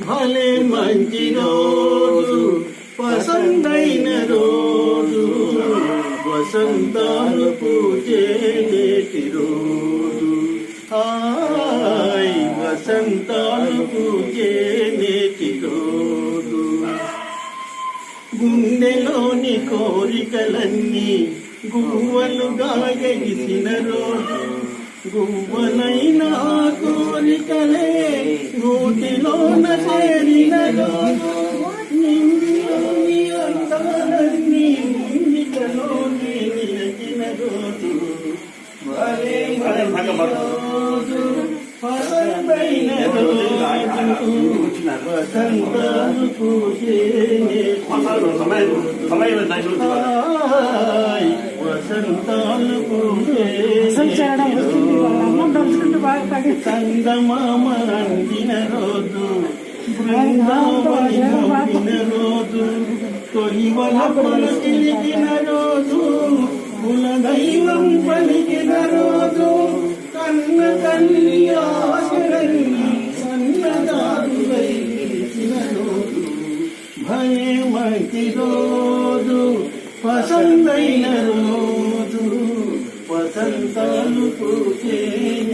భలే మంచి రోజు పసందైన రోజు. వసంతాలు పూజే నేటి రోజు. హాయ్ వసంతాలు పూజే నేటి రోజు. గుండెలోని కోరికలన్నీ గువ్వలుగా ఎగిసిన రోజు. గువ్వలైన కోరికలే నూటిలోన చేరిన రోజు నింగిలోని అందాలన్నీ నింగికలోని నిలచిన రోజు మంచి రోజు పసందైన రోజు వసంతాలు పూజే వసంతాలు పూజే తలుచుకుంటూ బాగా పడి సంగమామ అందిన రోజు బృందావని నవ్విన రోజు తొలివల పలికిన రోజు కుల దైవం పలికిన రోజు కన్న తల్లి ఆశలన్నీ సన్నదారులై పిలిచిన రోజు భలే రోజు పసందైన రోజు వసంతాలు పూచే